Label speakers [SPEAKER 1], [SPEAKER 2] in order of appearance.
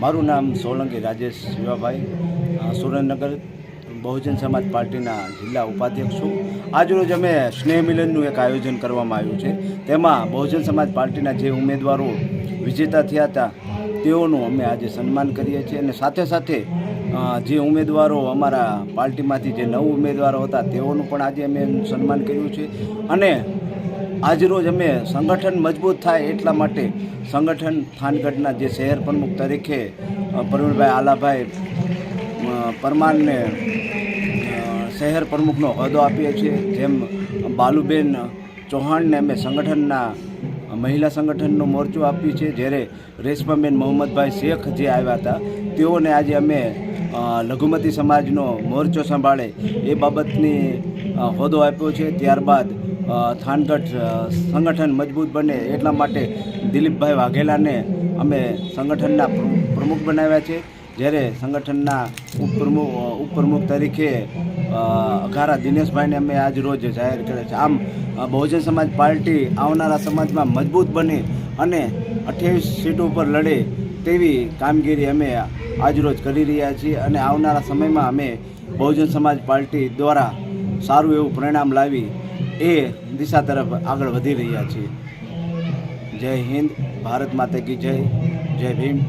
[SPEAKER 1] મારું નામ સોલંકી રાજેશ શિવાભાઈ સુરેન્દ્રનગર બહુજન સમાજ પાર્ટીના જિલ્લા ઉપાધ્યક્ષ છું. આજરોજ અમે સ્નેહ મિલનનું એક આયોજન કરવામાં આવ્યું છે. તેમાં બહુજન સમાજ પાર્ટીના જે ઉમેદવારો વિજેતા થયા હતા, તેઓનું અમે આજે સન્માન કરીએ છીએ અને સાથે સાથે જે ઉમેદવારો અમારા પાર્ટીમાંથી જે નવ ઉમેદવારો હતા, તેઓનું પણ આજે અમે સન્માન કર્યું છે. અને આજરોજ અમે સંગઠન મજબૂત થાય એટલા માટે સંગઠન થાનગઢના જે શહેર પ્રમુખ તરીકે પ્રવીણભાઈ આલાભાઈ પરમારને શહેર પ્રમુખનો હોદ્દો આપીએ છીએ. જેમ બાલુબેન ચૌહાણને અમે સંગઠનના મહિલા સંગઠનનો મોરચો આપીએ છીએ. જ્યારે રેશમાબેન મોહમ્મદભાઈ શેખ જે આવ્યા હતા, તેઓને આજે અમે લઘુમતી સમાજનો મોરચો સંભાળે એ બાબતની હોદ્દો આપ્યો છે. ત્યારબાદ થાનગઢ સંગઠન મજબૂત બને એટલા માટે દિલીપભાઈ વાઘેલાને અમે સંગઠનના પ્રમુખ બનાવ્યા છે. જ્યારે સંગઠનના ઉપપ્રમુખ ઉપપ્રમુખ તરીકે અઘારા દિનેશભાઈને અમે આજ રોજ જાહેર કર્યા છે. આમ બહુજન સમાજ પાર્ટી આવનારા સમાજમાં મજબૂત બને અને અઠ્યાવીસ સીટો ઉપર લડે તેવી કામગીરી અમે આજરોજ કરી રહ્યા છીએ અને આવનારા સમયમાં અમે બહુજન સમાજ પાર્ટી દ્વારા સારું એવું પરિણામ લાવી એ દિશા તરફ આગળ વધી રહ્યા છીએ. જય હિન્દ, ભારત માતા કી જય જય ભીમ.